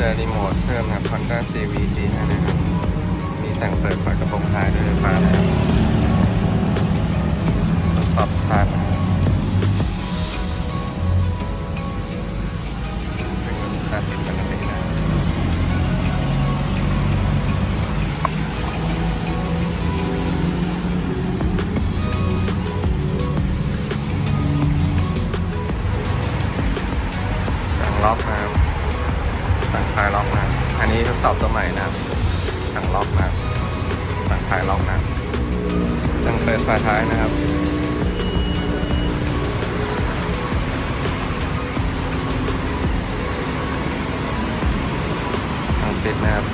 จอรีโมทเพิ่มนะครับ Honda CVG ให้นะครับ มีแต่งเปิดฝากระโปรงท้ายด้วยไฟฟ้านะครับทดสอบสตาร์ทเป็นสตาร์ทติดปกตินะสังล็อกนะครับ สั่งคลายล็อกนะ อันนี้ทดสอบตัวใหม่นะ สั่งล็อกนะ สั่งคลายล็อกนะ สั่งเปิดฝาท้ายนะครับสั่งปิดนะครับ